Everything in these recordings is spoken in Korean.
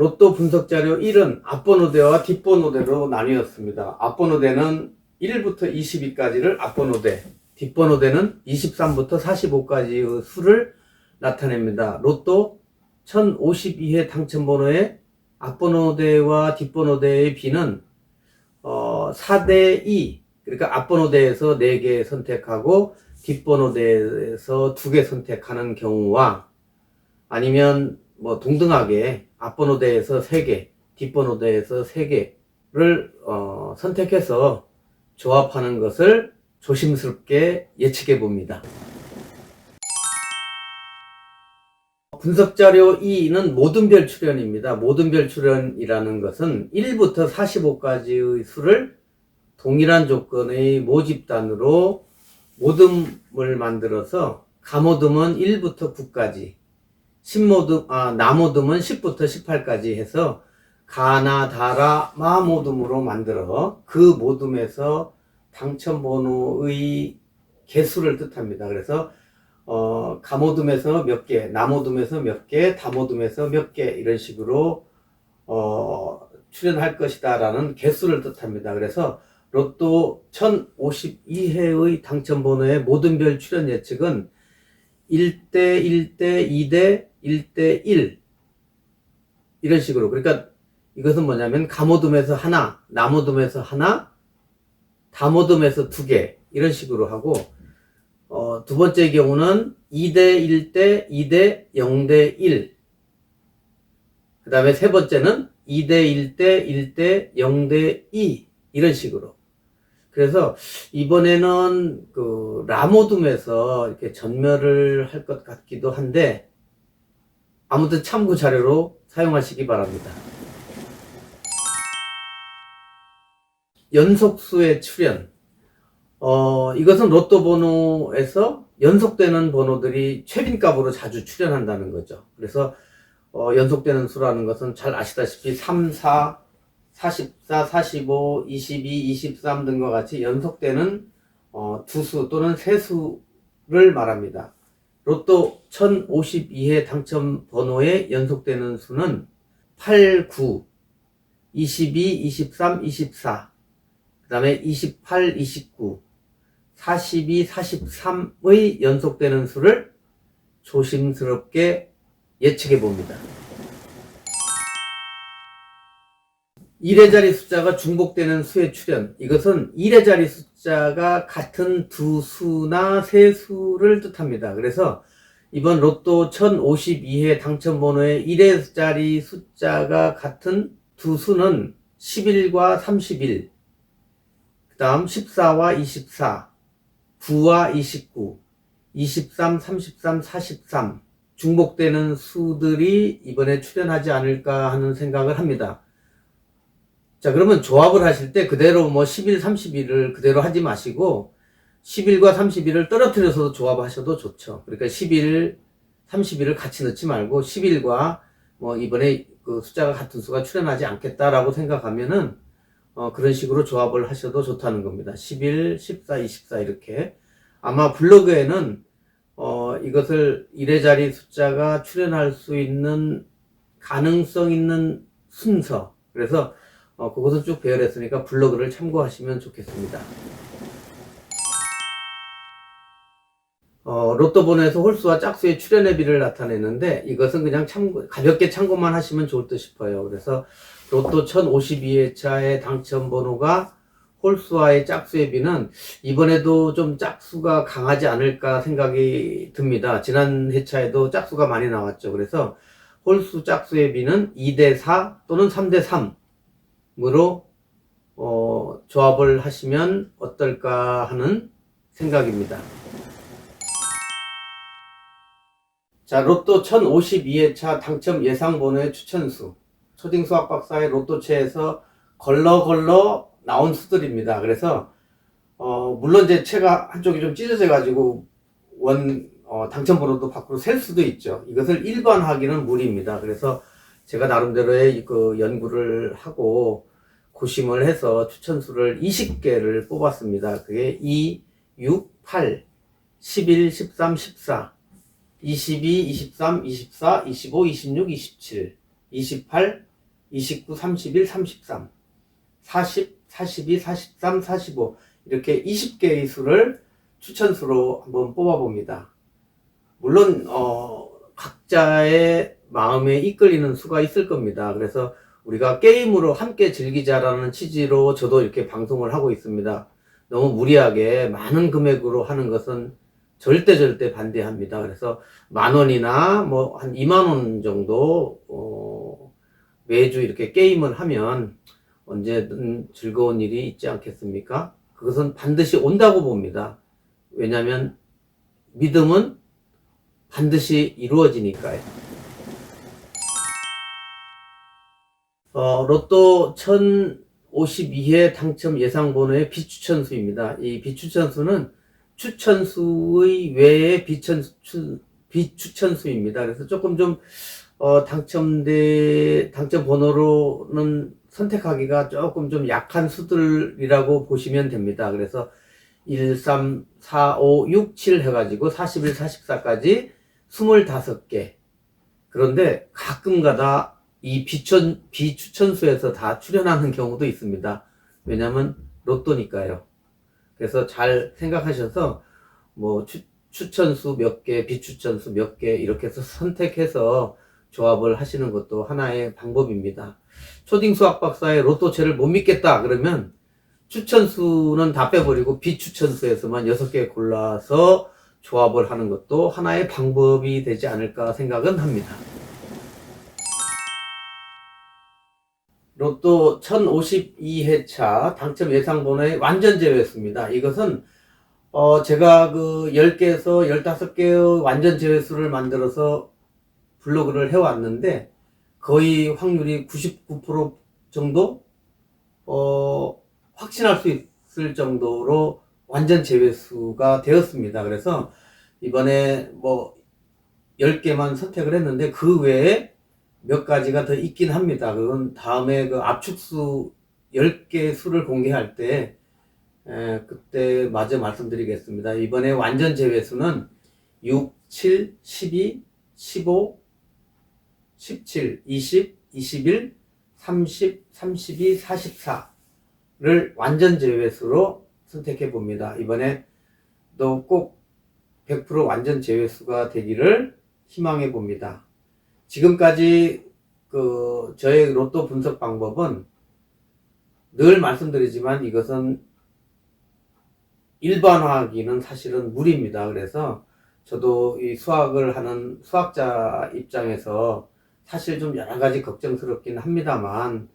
로또 분석 자료 1은 앞번호대와 뒷번호대로 나뉘었습니다. 앞번호대는 1부터 22까지를 앞번호대, 뒷번호대는 23부터 45까지의 수를 나타냅니다. 로또 1052회 당첨번호의 앞번호대와 뒷번호대의 비는 어, 4대 2. 그러니까 앞번호대에서 4개 선택하고 뒷번호대에서 2개 선택하는 경우와 아니면 뭐 동등하게 앞번호대에서 3개, 뒷번호대에서 3개를 어, 선택해서 조합하는 것을 조심스럽게 예측해 봅니다. 분석 자료 2는 모든 별 출현입니다. 모든 별 출현이라는 것은 1부터 45까지의 수를 동일한 조건의 모집단으로 모듬을 만들어서 가모듬은 1부터 9까지, 신모듬, 아, 나모듬은 10부터 18까지 해서 가나, 다라, 마모듬으로 만들어 그 모듬에서 당첨번호의 개수를 뜻합니다. 그래서 어, 가모듬에서 몇 개, 나모듬에서 몇 개, 다모듬에서 몇 개, 이런 식으로, 어, 출연할 것이다 라는 개수를 뜻합니다. 그래서 로또 1052회의 당첨번호의 모든 별 출연 예측은 1대 1대 2대 1대 1 이런 식으로 그러니까 이것은 뭐냐면 가모듬에서 하나, 나모듬에서 하나, 다모듬에서 두 개 이런 식으로 하고 어, 두 번째 경우는 2대 1대 2대 0대 1. 그 다음에 세 번째는 2대 1대 1대 0대 2. 이런 식으로. 그래서 이번에는 그 라모둠에서 이렇게 전멸을 할 것 같기도 한데 아무튼 참고 자료로 사용하시기 바랍니다. 연속수의 출현. 어, 이것은 로또 번호에서 연속되는 번호들이 최빈값으로 자주 출현한다는 거죠. 그래서, 어, 연속되는 수라는 것은 잘 아시다시피 3, 4, 44, 45, 22, 23 등과 같이 연속되는, 어, 두수 또는 세 수를 말합니다. 로또 1052회 당첨 번호에 연속되는 수는 8, 9, 22, 23, 24, 그 다음에 28, 29, 42, 43의 연속되는 수를 조심스럽게 예측해 봅니다. 1의 자리 숫자가 중복되는 수의 출현. 이것은 1의 자리 숫자가 같은 두 수나 세 수를 뜻합니다. 그래서 이번 로또 1052회 당첨번호의 1의 자리 숫자가 같은 두 수는 11과 31, 그 다음 14와 24, 9와 29, 23, 33, 43 중복되는 수들이 이번에 출현하지 않을까 하는 생각을 합니다. 자, 그러면 조합을 하실 때 그대로 뭐 11, 31을 그대로 하지 마시고 11과 31을 떨어뜨려서 조합하셔도 좋죠. 그러니까 11, 31을 같이 넣지 말고 11과 뭐 이번에 그 숫자가 같은 수가 출현하지 않겠다라고 생각하면은 어, 그런 식으로 조합을 하셔도 좋다는 겁니다. 11, 14, 24 이렇게. 아마 블로그에는 어, 이것을 1의 자리 숫자가 출현할 수 있는 가능성 있는 순서. 그래서 어, 그것을 쭉 배열했으니까 블로그를 참고하시면 좋겠습니다. 어, 로또 번호에서 홀수와 짝수의 출현의 비를 나타내는데 이것은 그냥 참고, 가볍게 참고만 하시면 좋을 듯 싶어요. 그래서 로또 1052회차의 당첨 번호가 홀수와의 짝수의 비는 이번에도 좀 짝수가 강하지 않을까 생각이 듭니다. 지난 회차에도 짝수가 많이 나왔죠. 그래서 홀수 짝수의 비는 2대4 또는 3대3 으로 어, 조합을 하시면 어떨까 하는 생각입니다. 자, 로또 1052회차 당첨 예상 번호의 추천수. 초딩수학 박사의 로또체에서 걸러 걸러 나온 수들입니다. 그래서 어, 물론 제 채가 한쪽이 좀 찢어져 가지고 원 어, 당첨 번호도 밖으로 셀 수도 있죠. 이것을 일반하기는 무리입니다. 그래서 제가 나름대로의 그 연구를 하고 고심을 해서 추천수를 20개를 뽑았습니다. 그게 2, 6, 8, 11, 13, 14, 22, 23, 24, 25, 26, 27, 28, 29, 31, 33, 40, 42, 43, 45 이렇게 20개의 수를 추천수로 한번 뽑아봅니다. 물론 어, 각자의 마음에 이끌리는 수가 있을 겁니다. 그래서 우리가 게임으로 함께 즐기자라는 취지로 저도 이렇게 방송을 하고 있습니다. 너무 무리하게 많은 금액으로 하는 것은 절대 절대 반대합니다. 그래서 만 원이나 뭐 한 2만 원 정도 어, 매주 이렇게 게임을 하면 언제든 즐거운 일이 있지 않겠습니까? 그것은 반드시 온다고 봅니다. 왜냐하면 믿음은 반드시 이루어지니까요. 어, 로또 1052회 당첨 예상 번호의 비추천 수입니다. 이 비추천 수는 추천 수의 외의 비천수, 비추천 수입니다. 그래서 조금 좀, 어, 당첨대, 당첨 번호로는 선택하기가 조금 좀 약한 수들이라고 보시면 됩니다. 그래서 1, 3, 4, 5, 6, 7 해가지고 41, 44까지 25개. 그런데 가끔 가다 이 비천, 비추천수에서 다 출연하는 경우도 있습니다. 왜냐면 로또니까요. 그래서 잘 생각하셔서 뭐 추, 추천수 몇 개, 비추천수 몇 개 이렇게 해서 선택해서 조합을 하시는 것도 하나의 방법입니다. 초딩 수학 박사의 로또체를 못 믿겠다 그러면 추천수는 다 빼버리고 비추천수에서만 6개 골라서 조합을 하는 것도 하나의 방법이 되지 않을까 생각은 합니다. 로또 1052회차 당첨 예상 번호의 완전 제외수입니다. 이것은 어 제가 그 10개에서 15개의 완전 제외수를 만들어서 블로그를 해왔는데 거의 확률이 99% 정도 어 확신할 수 있을 정도로 완전 제외수가 되었습니다. 그래서 이번에 뭐 10개만 선택을 했는데 그 외에 몇 가지가 더 있긴 합니다. 그건 다음에 그 압축수 10개 수를 공개할 때 에, 그때 마저 말씀드리겠습니다. 이번에 완전 제외수는 6, 7, 12, 15, 17, 20, 21, 30, 32, 44를 완전 제외수로 선택해 봅니다. 이번에 또 꼭 100% 완전 제외수가 되기를 희망해 봅니다. 지금까지 그 저의 로또 분석 방법은 늘 말씀드리지만 이것은 일반화하기는 사실은 무리입니다. 그래서 저도 이 수학을 하는 수학자 입장에서 사실 좀 여러 가지 걱정스럽긴 합니다만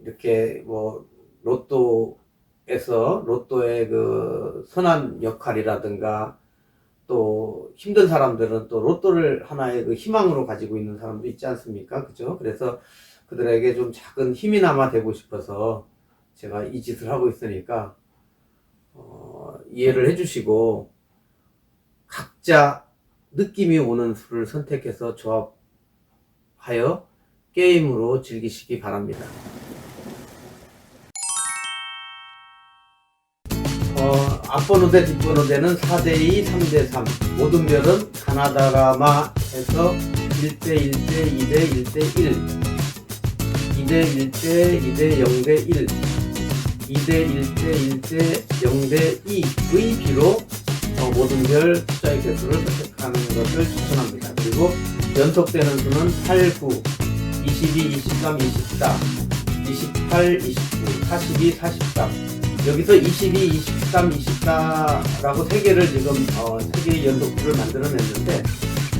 이렇게 뭐 로또에서 로또의 그 선한 역할이라든가 또 힘든 사람들은 또 로또를 하나의 그 희망으로 가지고 있는 사람도 있지 않습니까? 그죠? 그래서 그들에게 좀 작은 힘이나마 되고 싶어서 제가 이 짓을 하고 있으니까 어, 이해를 해주시고 각자 느낌이 오는 수를 선택해서 조합하여 게임으로 즐기시기 바랍니다. 앞번호 대 뒷번호 대는 4대2, 3대3. 모든 별은 가나다라마에서 1대 1대 2대 1대 1. 2대 1대 2대 0대 1. 2대 1대 1대 0대 2의 비로 어, 모든 별 숫자의 개수를 선택하는 것을 추천합니다. 그리고 연속되는 수는 8, 9, 22, 23, 24, 28, 29, 42, 43. 여기서 22, 23, 24라고 세 개를 지금 어, 세 개의 연속수를 만들어냈는데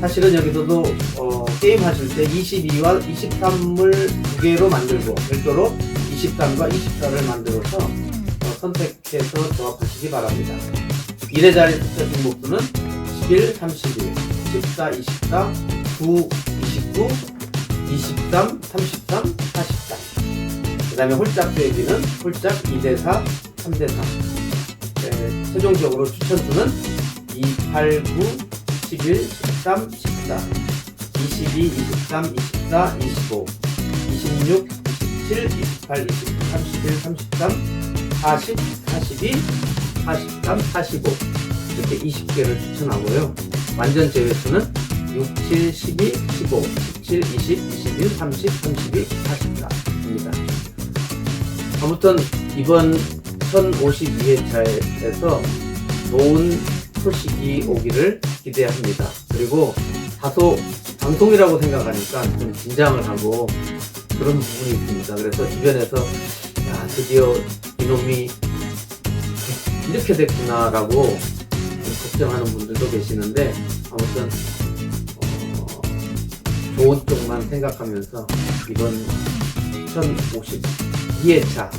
사실은 여기서도 어, 게임 하실 때 22와 23을 두 개로 만들고 별도로 23과 24를 만들어서 어, 선택해서 조합하시기 바랍니다. 1의 자리 숫자 중복수는 11, 31, 14, 24, 9, 29, 23, 33, 43. 그 다음에 홀짝 세기는 홀짝 2대4, 3대4. 네, 최종적으로 추천수는 2, 8, 9, 11, 13, 14, 22, 23, 24, 25, 26, 27, 28, 29, 31, 33, 40, 42, 43, 45 이렇게 20개를 추천하고요. 완전 제외수는 6, 7, 12, 15, 17, 20, 21, 30, 32, 44 하겠습니다. 아무튼 이번 1052회차에서 좋은 소식이 오기를 기대합니다. 그리고 다소 방송이라고 생각하니까 좀 긴장을 하고 그런 부분이 있습니다. 그래서 주변에서 야 드디어 이놈이 이렇게 됐구나라고 좀 걱정하는 분들도 계시는데 아무튼 어, 좋은 쪽만 생각하면서 이번 1052회차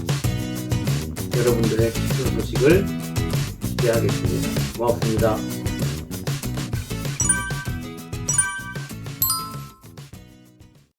여러분들의 기쁜 소식을 기대하겠습니다. 고맙습니다.